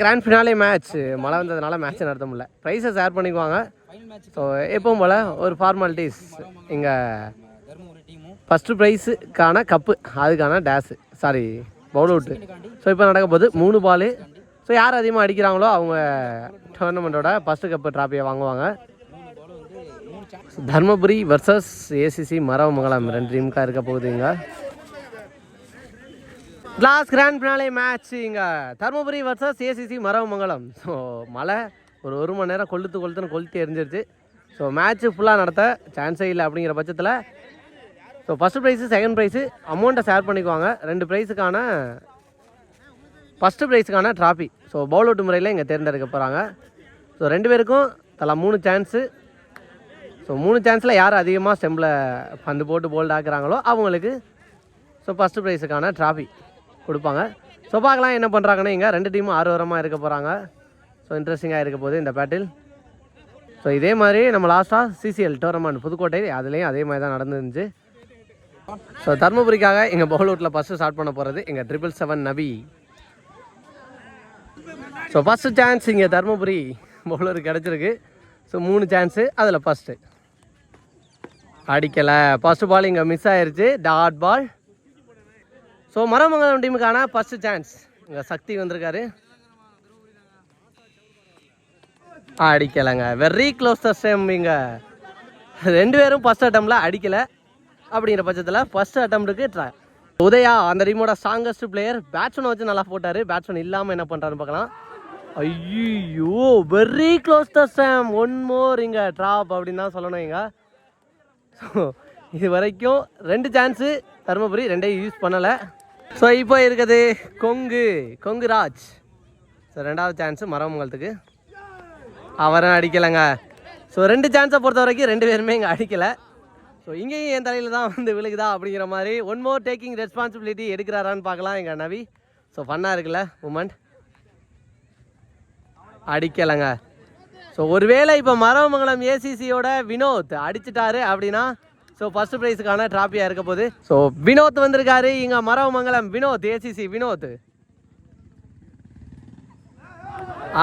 Grand finale match மழை வந்ததுனால match நடத்த முடியல. ப்ரைஸை ஷேர் பண்ணிக்குவாங்க. ஸோ எப்பவும் போல் ஒரு ஃபார்மாலிட்டிஸ் இங்கே. ஃபஸ்ட்டு ப்ரைஸுக்கான கப்பு அதுக்கான days sorry bowl out so இப்போ நடக்க போகுது மூணு பால் ஸோ யார் அதிகமாக அடிக்கிறாங்களோ அவங்க டோர்னமெண்ட்டோட ஃபஸ்ட்டு கப்பு ட்ராஃபியை வாங்குவாங்க. தர்மபுரி வர்சஸ் ஏசிசி மரவமங்கலம் ரெண்டு டீமுக்காக இருக்க போகுதுங்க லாஸ்ட் கிராண்ட் ஃபினாலே மேட்ச் இங்கே. Dharmapuri versus ACC Maravamangalam so மழை ஒரு ஒரு மணி நேரம் கொளுத்து கொளுத்துன்னு கொளுத்து எரிஞ்சிருச்சு. ஸோ மேட்ச்சு ஃபுல்லாக நடத்த சான்ஸே இல்லை அப்படிங்கிற பட்சத்தில். So first prize second prize அமௌண்ட்டை ஷேர் பண்ணிக்குவாங்க. ரெண்டு ப்ரைஸுக்கான ஃபஸ்ட்டு ப்ரைஸுக்கான ட்ராஃபி ஸோ பவுல் அவுட் முறையில் இங்கே தேர்ந்தெடுக்க போகிறாங்க ஸோ ரெண்டு பேருக்கும் தலா மூணு சான்ஸு ஸோ மூணு சான்ஸில் யார் அதிகமாக ஸ்டெம்பில் பந்து போட்டு போல்ட் ஆக்குறாங்களோ அவங்களுக்கு ஸோ ஃபஸ்ட்டு ப்ரைஸுக்கான ட்ராஃபி கொடுப்பாங்க. ஸோ பார்க்கலாம் என்ன பண்ணுறாங்கன்னா இங்கே. ரெண்டு டீமும் ஆர்வரமாக இருக்க போகிறாங்க ஸோ இன்ட்ரெஸ்டிங்காக இருக்க போகுது இந்த பேட்டில் ஸோ இதே மாதிரி நம்ம லாஸ்ட்டாக சிசிஎல் டோர்னமெண்ட் புதுக்கோட்டை அதுலேயும் அதே மாதிரி தான் நடந்துருந்துச்சு. ஸோ தருமபுரிக்காக எங்கள் பவுல் ஃபஸ்ட்டு ஸ்டார்ட் பண்ண போகிறது எங்கள் triple seven Nabi. So first chance இங்கே தருமபுரி பவுலருக்கு கிடச்சிருக்கு. ஸோ மூணு சான்ஸு அதில் ஃபஸ்ட்டு அடிக்கலை. ஃபஸ்ட்டு பால் இங்கே மிஸ் ஆயிடுச்சு டாட் பால் ஸோ மரமங்கலம் டீமுக்கான ஃபஸ்ட்டு சான்ஸ் இங்கே சக்தி வந்திருக்காரு. அடிக்கலைங்க. வெரி க்ளோஸ் த சேம் இங்கே. ரெண்டு பேரும் ஃபஸ்ட் அட்டம்ப்டில் அடிக்கலை. அப்படிங்கிற பட்சத்தில் ஃபஸ்ட் அட்டம்ப்டுக்கு ட்ரா உதயா அந்த டீமோட ஸ்ட்ராங்கஸ்ட் பிளேயர் பேட்ஸ்மேனை வச்சு நல்லா போட்டார். பேட்ஸ்மேன் இல்லாமல் என்ன பண்ணுறாருன்னு பார்க்கலாம். ஐயோ very close the same one more இங்கே ட்ராப் அப்படின்னு தான் சொல்லணும் இங்கே. ஸோ இது வரைக்கும் ரெண்டு சான்ஸு தருமபுரி ரெண்டையும் யூஸ் பண்ணலை. ஸோ இப்போ இருக்குது கொங்கு கொங்கு ராஜ். ஸோ ரெண்டாவது சான்ஸு மரமங்கலத்துக்கு அவரும் அடிக்கலைங்க. ஸோ ரெண்டு சான்ஸை பொறுத்த வரைக்கும் ரெண்டு பேருமே இங்கே அடிக்கலை. ஸோ இங்கேயும் என் தலையில் தான் வந்து விழுகுதா அப்படிங்கிற மாதிரி ஒன் மோர் டேக்கிங் ரெஸ்பான்சிபிலிட்டி எடுக்கிறாரான்னு பார்க்கலாம் எங்கள் நவி. ஸோ ஃபன்னாக இருக்குல்ல உமன் அடிக்கலைங்க. ஸோ ஒருவேளை இப்போ மரவமங்கலம் ஏசிசியோட வினோத் அடிச்சிட்டாரு அப்படின்னா ஸோ ஃபர்ஸ்ட் ப்ரைஸுக்கான ட்ராஃபியாக இருக்க போகுது. ஸோ வினோத் வந்திருக்காரு. இங்கே மரவமங்கலம் வினோத் ஏசிசி வினோத்.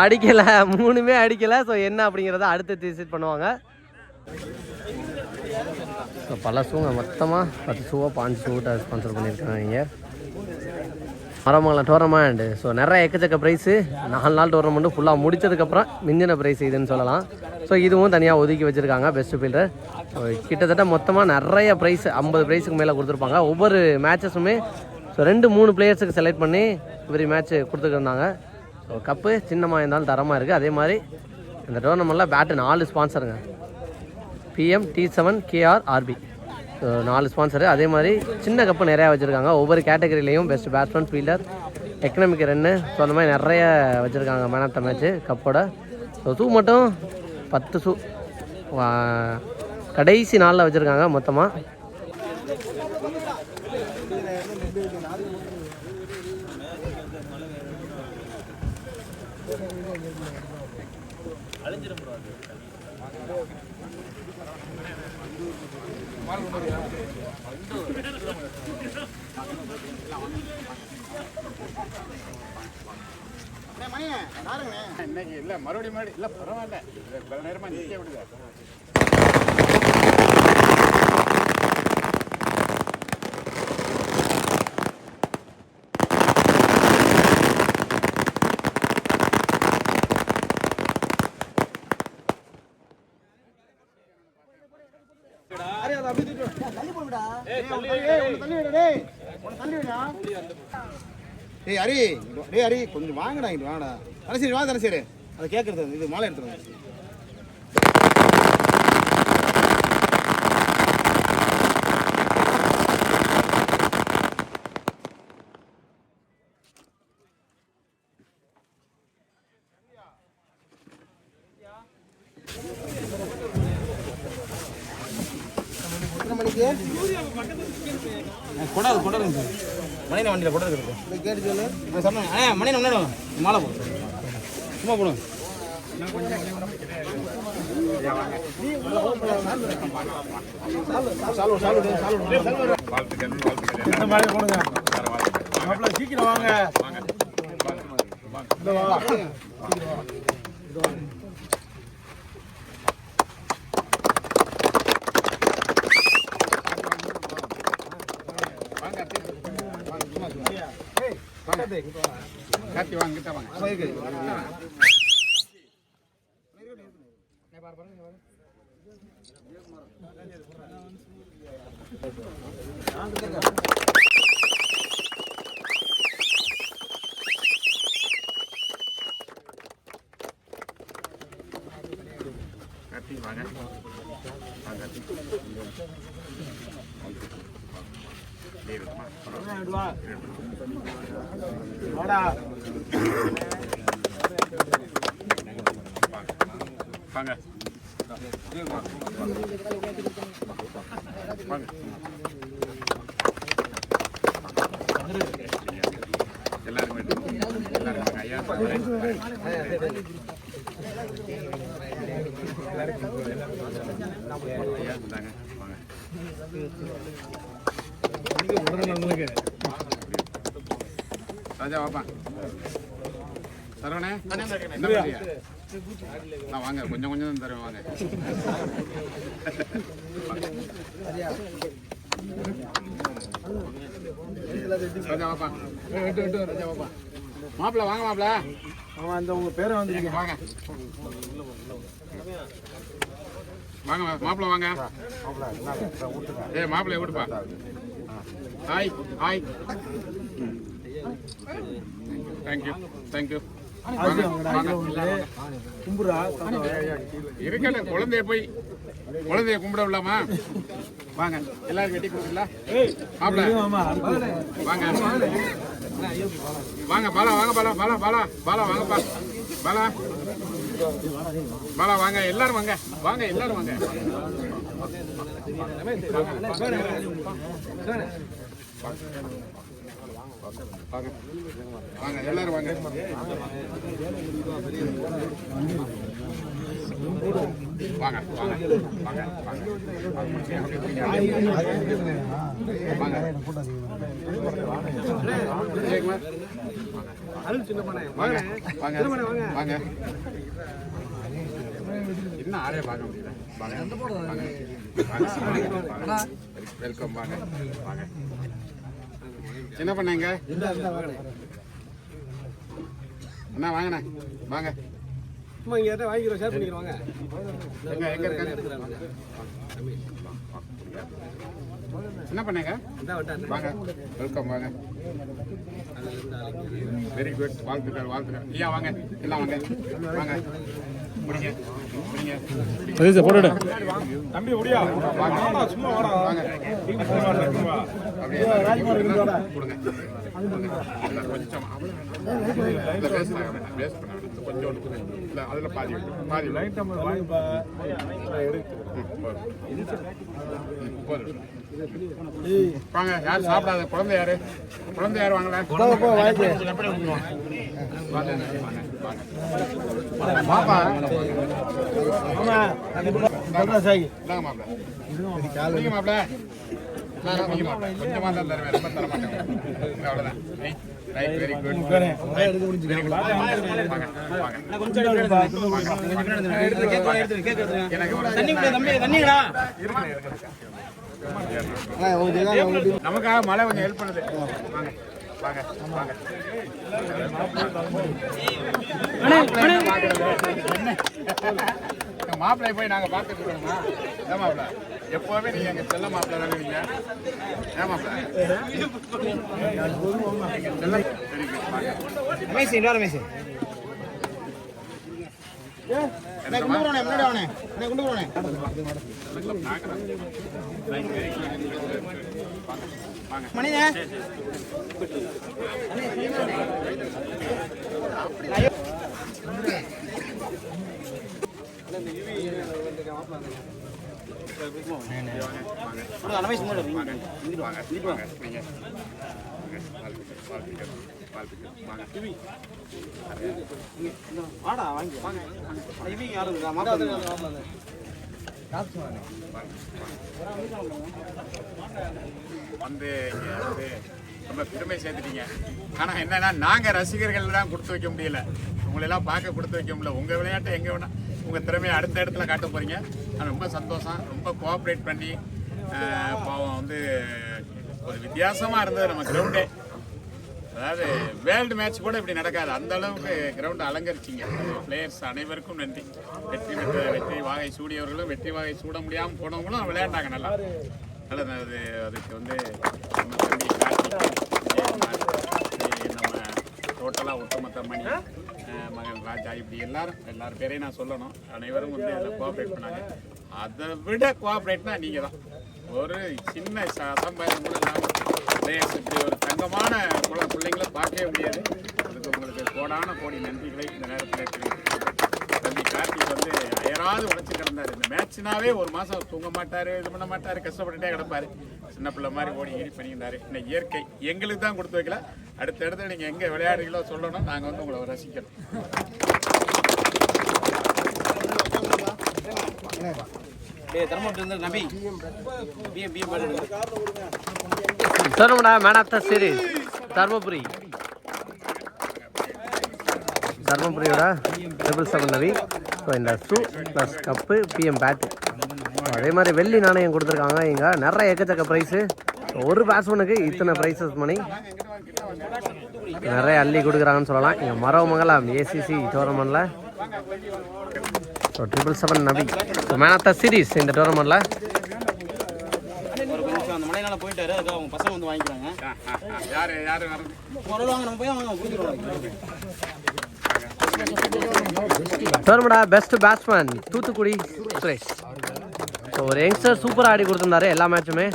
அடிக்கலை. மூணுமே அடிக்கலை. ஸோ என்ன அப்படிங்கிறத அடுத்து டிசைட் பண்ணுவாங்க. ஸோ பல ஷூங்க மொத்தமாக பத்து ஷூவாக பாஞ்சு ஷூட்டை ஸ்பான்சர் பண்ணியிருக்காங்க இங்கே. மரமங்கலம் டோர்னமெண்ட் ஸோ நிறைய எக்கச்சக்க ப்ரைஸு நாலு நாள் டோர்னமெண்ட்டு ஃபுல்லாக முடிச்சதுக்கப்புறம் மிஞ்சின ப்ரைஸ் இதுன்னு சொல்லலாம். ஸோ இதுவும் தனியாக ஒதுக்கி வச்சுருக்காங்க பெஸ்ட் ஃபீல்டர் ஸோ கிட்டத்தட்ட மொத்தமாக நிறைய ப்ரைஸ் ஐம்பது ப்ரைஸுக்கு மேலே கொடுத்துருப்பாங்க. ஒவ்வொரு மேட்சஸுமே ஸோ ரெண்டு மூணு பிளேயர்ஸுக்கு செலக்ட் பண்ணி இவரி மேட்ச் கொடுத்துருந்தாங்க ஸோ கப்பு சின்னமாக இருந்தாலும் தரமாக இருக்குது அதே மாதிரி இந்த டோர்னமெண்ட்டில் பேட்டு நாலு ஸ்பான்சருங்க PM T seven KR RP நாலு ஸ்பான்சரு அதே மாதிரி சின்ன கப்பு நிறையா வச்சுருக்காங்க. ஒவ்வொரு கேட்டகரியிலையும் best batsman fielder economic run so அந்த மாதிரி நிறைய வச்சுருக்காங்க மேன் ஆஃப் த மேட்ச்சு கப்போட ஸோ ஷூ மட்டும் பத்து ஷூ கடைசி நாளில் வச்சுருக்காங்க மொத்தமாக இன்னைக்கு இல்ல மறுபடியும் மறுபடியும் இல்ல பரவாயில்ல. பல நேரமா நிக்க விடுங்க டேய் ஹரி டேய் ஹரி கொஞ்சம் வாங்கடா இங்கே வாங்கடா. தனசேரி வா தனசேரி. அதை கேட்குறது இது மாலை எடுத்துருங்க கொண்டாது கொண்டாது மணியனை வண்டியில் கொண்டாது இருக்கு கேட்டு சொல்லு. இப்போ சொன்னேன். அண்ணே மணியனை முன்னாடி மாலை போடு. சும்மா போடுங்க. சீக்கிரம் வாங்க. கார்த்தி வாங்க கிட்ட வாங்க கார்த்தி வாங்க வாங்க கார்த்தி நீ இருக்குமா வாங்க வாங்க எல்லாருமே எல்லாருமே ஐயா ஐயா இருந்தாங்க வாங்க ராஜா வாப்பா. சரவணே என்ன பண்றீங்க நான் வாங்க கொஞ்சம் கொஞ்சம் தான் தருவேன் வாங்க. ராஜா வாப்பா. ராஜா வாப்பா. மாப்பிள்ள வாங்க மாப்பிள்ள. அவன் அந்த உங்க பேரை வந்து வாங்க. வாங்க மாப்பிள்ள வாங்க. ஏய் மாப்பிள்ளை விட்டுப்பா hi hi. Thank you thank you இருக்கல குழந்தைய போய் குழந்தைய கும்பிட விடலாமா? வாங்க. எல்லாரும் வெட்டி கொடுக்கல மாப்பிள்ள வாங்க. வாங்க பாலா வாங்க பாலா பாலா பாலா பாலா வாங்கப்பா பாலா. பாலா வாங்க. எல்லாரும் வாங்க. வாங்க எல்லாரும் வாங்க. வாங்க. வாங்க. எல்லாரும் வாங்க. வாங்க. வாங்க. வாங்க. வாங்க. வாங்க வாங்க வாங்க வாங்க இன்னும் ஆளே பார்க்க முடியல வாங்க வாங்க வெல்கம் வாங்க. வாங்க. என்ன பண்ணீங்க? அண்ணா வாங்கண்ணா. வாங்க. சும்மா இங்க யார்ட்ட வாங்கிக்கிறோம் ஷேர் பண்ணிக்கிறோம் வாங்க. எங்க எங்க இருக்காங்க என்ன பண்ணீங்க? வாங்க. வெல்கம் வாங்க. வெரி குட் வாழ்த்துக்கள் வாழ்த்துக்கள். ஐயா வாங்க. எல்லாம் வாங்க. வாங்க. முடிங்க போட்டோ தம்பி முடியா வாங்க சும்மா வாடா கொஞ்சம் அதுல பாதி பாதி வாங்க யார் சாப்பிடாத? குழந்தை யாரு? குழந்தை யாரு வாங்கல? வாங்க, வாங்க, வாங்க. பாப்பா இந்தாங்க மாப்பிள. நீங்க மாப்பிள. நான் நீங்க மாப்பிள. கொஞ்சமா தான் தருவேன். ரொம்ப தர மாட்டேன் இங்க அவ்வளவுதான். ரைட் வெரி குட் நமக்காக மழை கொஞ்சம் ஹெல்ப் பண்ணுது வாங்க வாங்க வாங்க எங்க மாப்பிள்ளை போய் நாங்க பார்த்துட்டு இருக்கோமா மாப்பிள்ள எப்பவுமே நீங்க எங்க செல்ல மாப்பிள்ள தானே நீங்க? ஏன் மாப்பிள்ள? செல்ல வெரி குட் வாங்க ரமேஷ் இன்னொரு ரமேஷ் என்னம்மா? முன்னாடி அவனே கொண்டு போறேன் very வாங்க வாடா வாங்கி வாங்க இவங்க யாரும் மாப்பிள்ளை வந்து வந்து ரொம்ப பெருமை சேர்த்துட்டீங்க. ஆனா என்னன்னா நாங்க ரசிகர்கள் தான் கொடுத்து வைக்க முடியல. உங்களெல்லாம் பார்க்க கொடுத்து வைக்க முடியல. உங்க விளையாட்டை எங்க வேணா உங்கள் திறமையை அடுத்த இடத்துல காட்ட போகிறீங்க ஆனா ரொம்ப சந்தோஷம். ரொம்ப கோஆப்ரேட் பண்ணி பாவம் வந்து ஒரு வித்தியாசமாக இருந்தது நம்ம கிரவுண்டே அதாவது வேர்ல்டு மேட்ச் கூட இப்படி நடக்காது. அந்த அளவுக்கு கிரவுண்டை அலங்கரிச்சிங்க. பிளேயர்ஸ் அனைவருக்கும் நன்றி. வெற்றி பெற்ற வெற்றி வாகை சூடியவர்களும் வெற்றி வாகை சூட முடியாமல் போனவங்களும் விளையாண்டாங்க நல்லா. நல்லது அது அதுக்கு வந்து நம்ம தம்பி நம்ம டோட்டலாக ஒட்டுமொத்த மணி. மகன் ராஜா இப்படி எல்லாரும் எல்லாரும் பேரையும் நான் சொல்லணும். அனைவரும் வந்து அதில் கோஆப்ரேட் பண்ணாங்க. அதை விட கோஆப்ரேட்னா நீங்கள் தான். ஒரு சின்ன ச- கூட இல்லாமல் இப்படி ஒரு தங்கமான குழ பிள்ளைங்களை பார்க்கவே முடியாது. அதுக்கு உங்களுக்கு கோடான கோடி நன்றிகளை இந்த நேரத்தில் தம்பி கார்த்திக் வந்து அயராது உழைச்சி கிடந்தார். இந்த மேட்ச்னாவே ஒரு மாதம் தூங்க மாட்டார் இது பண்ண மாட்டார் கஷ்டப்பட்டுட்டே கிடப்பாரு. சின்ன பிள்ளை மாதிரி ஓடி ஏறி பண்ணியிருந்தாரு. இந்த இயற்கை எங்களுக்கு தான் கொடுத்து வைக்கல. அடுத்த இடத்துல நீங்க எங்க விளையாடுறீங்களோ சொல்லணும். நாங்க வந்து உங்களை ரசிக்கிறோம். டேய் தர்மபுரி இருந்து நபி. பிஎம் பிஎம் பாட்டு சொல்லுங்கடா man of the series Dharmapuri. தர்மபுரியோட triple seven Navi so இந்த shoe plus cup PM bat அதே மாதிரி வெள்ளி நாணயம் கொடுத்துருக்காங்க இங்கே. நிறைய எக்கச்சக்க ப்ரைஸு ஒரு பேட்ஸ்மேனுக்கு இத்தனை ப்ரைஸஸ் மணி. நிறைய அள்ளி கொடுக்குறாங்கன்னு சொல்லலாம். இங்கே Maravamangalam ACC டோர்னமெண்ட்டில் so triple seven Nabi so man of the series இந்த டோர்னமெண்ட்டில் போயிட்டாரு யாரு யாரு டோர்னமெண்டா best batsman Thoothukudi Suresh. So ஒரு யங்ஸ்டர் சூப்பராக ஆடி கொடுத்துருந்தாரு எல்லா மேட்சுமே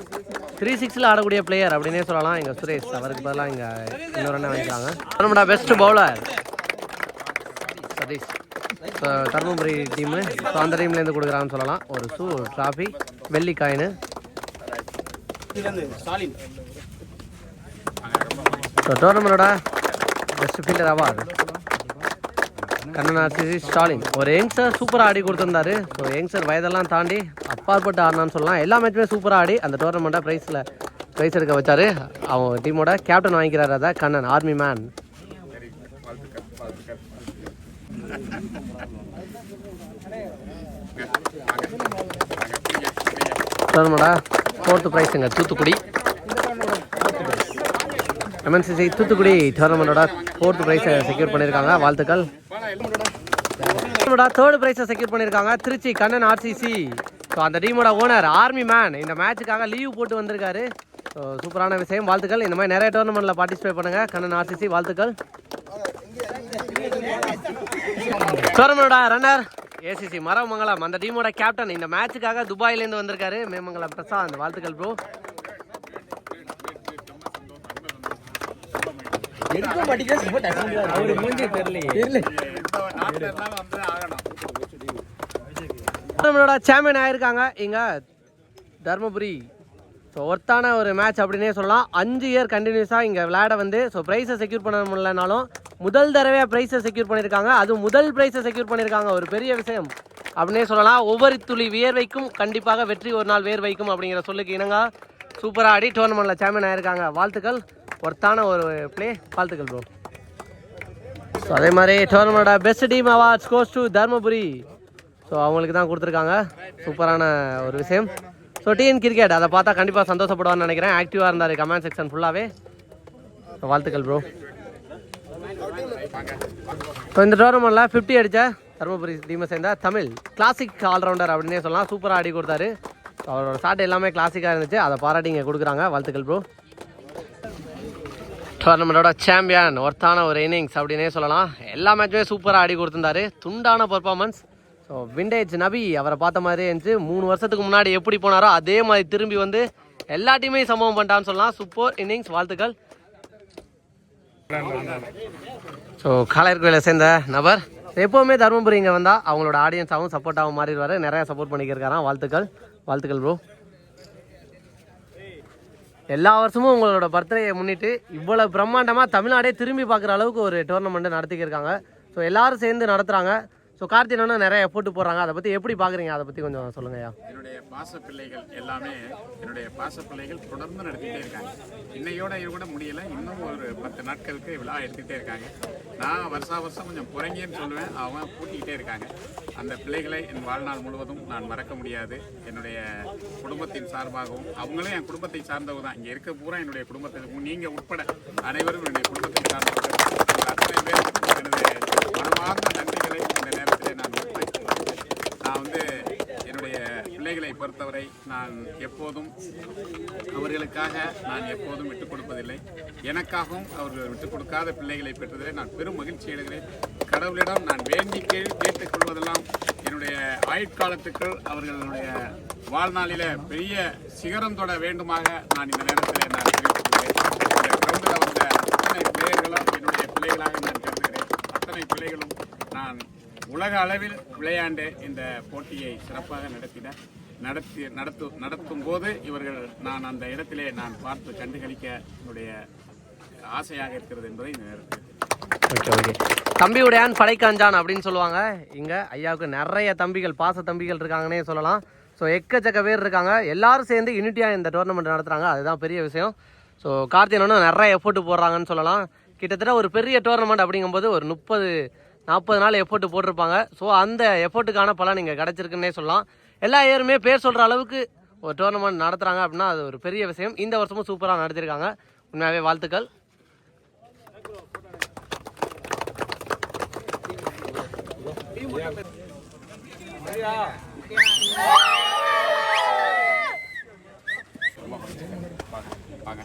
த்ரீ சிக்ஸில் ஆடக்கூடிய பிளேயர் அப்படின்னே சொல்லலாம். எங்கள் சுரேஷ் அவருக்கு பதிலாக இங்கே இன்னொரு என்ன வாங்கிக்கிறாங்க. டோர்னமெண்டா best bowler Sathish. Dharmapuri team so அந்த டீம்லேருந்து கொடுக்குறான்னு சொல்லலாம். ஒரு சூ ட்ராஃபி வெள்ளி coin so டோர்னமெண்டோட best fielder award Kannan RCC Stalin. ஒரு யங்ஸ்டர் சூப்பராக ஆடி கொடுத்துருந்தாரு. ஸோ யங்ஸ்டர் வயதெல்லாம் தாண்டி அப்பாற்பட்டு ஆடினான்னு சொல்லலாம். எல்லா மேட்சுமே சூப்பராக ஆடி அந்த டோர்னமெண்ட்டை ப்ரைஸில் ப்ரைஸ் எடுக்க வச்சாரு. அவங்க டீமோட கேப்டன் வாங்கிக்கிறாரு அதை கண்ணன் ஆர்மி மேன் டோர்னமெண்டா ஃபோர்த்து ப்ரைஸுங்க தூத்துக்குடி. எம்என்சிசி தூத்துக்குடி டோர்னமெண்டோட ஃபோர்த்து ப்ரைஸை செக்யூர் பண்ணியிருக்காங்க. வாழ்த்துக்கள். டீமோட தேர்ட் ப்ரைஸை செக்யூர் பண்ணியிருக்காங்க திருச்சி கண்ணன் ஆர்சிசி ஸோ அந்த டீமோட ஓனர் ஆர்மி மேன் இந்த மேட்சுக்காக லீவ் போட்டு வந்திருக்காரு. ஸோ சூப்பரான விஷயம். வாழ்த்துக்கள். இந்த மாதிரி நிறைய டோர்னமெண்ட்டில் பார்ட்டிசிபேட் பண்ணுங்க. கண்ணன் ஆர்சிசி வாழ்த்துக்கள். டோர்னமெண்டோட ரன்னர் ஏசிசி மரமங்கலம் அந்த டீமோட கேப்டன் இந்த மேட்சுக்காக துபாயிலேருந்து வந்திருக்காரு. மேமங்கலம் பிரசாந்த். வாழ்த்துக்கள் ப்ரோ வந்து ஆகணும் நம்மளோட சாம்பியன் ஆயிருக்காங்க. இங்க தர்மபுரி. ஸோ ஒர்த்தான ஒரு மேட்ச் அப்படின்னே சொல்லலாம். அஞ்சு இயர் கண்டினியூஸாக இங்கே விளையாட வந்து ஸோ ப்ரைஸை செக்யூர் பண்ண முடியலனாலும் முதல் தடவையாக ப்ரைஸை செக்யூர் பண்ணியிருக்காங்க. அது முதல் ப்ரைஸை செக்யூர் பண்ணியிருக்காங்க. ஒரு பெரிய விஷயம் அப்படின்னே சொல்லலாம். ஒவ்வொரு துளி வியர்வைக்கும் கண்டிப்பாக வெற்றி ஒரு நாள் வேர் வைக்கும் அப்படிங்கிற சொல்லுக்கு இணங்க சூப்பராக ஆடி டோர்னமெண்ட்டில் சாம்பியன் ஆயிருக்காங்க. வாழ்த்துக்கள். ஒர்த்தான ஒரு ப்ளே வாழ்த்துக்கள் ப்ரோ ஸோ அதே மாதிரி டோர்னமெண்ட்டோட best team awards goes to Dharmapuri. So அவங்களுக்கு தான் கொடுத்துருக்காங்க. சூப்பரான ஒரு விஷயம். ஸோ டிஎன் கிரிக்கெட் அதை பார்த்தா கண்டிப்பாக சந்தோஷப்படுவான்னு நினைக்கிறேன். ஆக்டிவாக இருந்தார் கமெண்ட் செக்ஷன் ஃபுல்லாகவே வாழ்த்துக்கள் ப்ரோ ஸோ இந்த டோர்னமெண்ட்டில் ஃபிஃப்டி அடித்த தருமபுரி டீமை சேர்ந்த தமிழ் கிளாசிக் ஆல்ரவுண்டர் அப்படின்னே சொல்லலாம். சூப்பராக ஆடி கொடுத்தாரு. அவரோட ஷாட் எல்லாமே கிளாசிக்காக இருந்துச்சு. அதை பாராட்டி இங்கே கொடுக்குறாங்க. வாழ்த்துக்கள் ப்ரோ டோர்னமெண்ட்டோட சாம்பியன் ஒர்த்தான ஒரு இன்னிங்ஸ் அப்படின்னே சொல்லலாம். எல்லா மேட்சுமே சூப்பராக ஆடி கொடுத்துருந்தாரு. துண்டான பர்ஃபார்மன்ஸ் ஸோ விண்டேஜ் நபி அவரை பார்த்த மாதிரியே இருந்துச்சு. மூணு வருஷத்துக்கு முன்னாடி எப்படி போனாரோ அதே மாதிரி திரும்பி வந்து எல்லா டீமையும் சம்பவம் பண்ணிட்டான்னு சொல்லலாம். சூப்பர் இன்னிங்ஸ் வாழ்த்துக்கள். ஸோ காளையர் கோயிலை சேர்ந்த நபர். எப்போவுமே தருமபுரி இங்கே வந்தால் அவங்களோட ஆடியன்ஸாகவும் சப்போர்ட்டாகவும் மாறிடுவார். நிறையா சப்போர்ட் பண்ணிக்கிருக்காராம். வாழ்த்துக்கள். வாழ்த்துக்கள் ப்ரோ எல்லா வருஷமும் உங்களோட பர்த்டேயை முன்னிட்டு இவ்வளோ பிரம்மாண்டமாக தமிழ்நாடே திரும்பி பார்க்குற அளவுக்கு ஒரு டோர்னமெண்ட்டு நடத்திக்கிருக்காங்க. ஸோ எல்லாரும் சேர்ந்து நடத்துகிறாங்க ஸோ கார்த்திகனும் நிறைய எஃபோர்ட் போடுறாங்க. அதை பற்றி எப்படி பார்க்குறீங்க அதை பற்றி கொஞ்சம் சொல்லுங்கய்யா. என்னுடைய பாச பிள்ளைகள் எல்லாமே என்னுடைய பாச பிள்ளைகள் தொடர்ந்து நடத்திட்டே இருக்காங்க. இன்னையோட இது கூட முடியலை. இன்னும் ஒரு பத்து நாட்களுக்கு விழா எடுத்துக்கிட்டே இருக்காங்க. நான் வருஷா வருஷம் கொஞ்சம் குறைங்கன்னு சொல்லுவேன். அவங்க கூட்டிக்கிட்டே இருக்காங்க. அந்த பிள்ளைகளை என் வாழ்நாள் முழுவதும் நான் மறக்க முடியாது. என்னுடைய குடும்பத்தின் சார்பாகவும் அவங்களும் என் குடும்பத்தை சார்ந்தவங்க தான். இங்கே இருக்க பூரா என்னுடைய குடும்பத்தில் நீங்கள் உட்பட அனைவரும் என்னுடைய குடும்பத்தை சார்ந்தவர்கள் அத்தனை பேர் எனது மனமார்ந்த நன்றிகளை இந்த நேரத்திலே நான் வெளிப்படுத்திக் நான் வந்து என்னுடைய பிள்ளைகளை நான் எப்போதும் அவர்களுக்காக நான் எப்போதும் விட்டுக் கொடுப்பதில்லை. எனக்காகவும் அவர்கள் விட்டுக் கொடுக்காத பிள்ளைகளை பெற்றதிலே நான் பெரும் மகிழ்ச்சி அடைகிறேன். கடவுளிடம் நான் வேண்டி கே- கேட்டுக்கொள்வதெல்லாம் என்னுடைய ஆயுட்காலத்துக்குள் அவர்களுடைய வாழ்நாளில பெரிய சிகரம் தொட வேண்டுமாக நான் இந்த நேரத்தில் நான் தெரிவித்துக் இந்த கிரௌண்டில் வந்த அத்தனை பிள்ளைகளும் என்னுடைய பிள்ளைகளாக நான் கருதுகிறேன். அத்தனை பிள்ளைகளும் நான் உலக அளவில் விளையாண்டு இந்த போட்டியை சிறப்பாக நடத்தின நடத்தி நடத்து நடத்தும் போது இவர்கள் நான் அந்த இடத்திலே நான் பார்த்து கண்டுகளிக்க என்னுடைய ஆசையாக இருக்கிறது என்பதை இந்த நேரத்தில் ஓகே ஓகே. தம்பி உடையான் படைக்காஞ்சான் அப்படின்னு சொல்லுவாங்க. இங்கே ஐயாவுக்கு நிறைய தம்பிகள் பாச தம்பிகள் இருக்காங்கன்னே சொல்லலாம். ஸோ எக்கச்சக்க பேர் இருக்காங்க. எல்லாரும் சேர்ந்து யூனிட்டியாக இந்த டோர்னமெண்ட் நடத்துகிறாங்க அதுதான் பெரிய விஷயம். ஸோ கார்த்திகனும் நிறைய எஃபோர்ட் போடுறாங்கன்னு சொல்லலாம். கிட்டத்தட்ட ஒரு பெரிய டோர்னமெண்ட் அப்படிங்கும்போது ஒரு முப்பது நாற்பது நாள் எஃபோர்ட் போட்டிருப்பாங்க. ஸோ அந்த எஃபோர்ட்டுக்கான பலன் இங்கே கிடச்சிருக்குன்னே சொல்லலாம். எல்லா இயருமே பேர் சொல்கிற அளவுக்கு ஒரு டோர்னமெண்ட் நடத்துகிறாங்க அப்படின்னா அது ஒரு பெரிய விஷயம். இந்த வருஷமும் சூப்பராக நடத்திருக்காங்க. உண்மையாகவே வாழ்த்துக்கள். பாக்க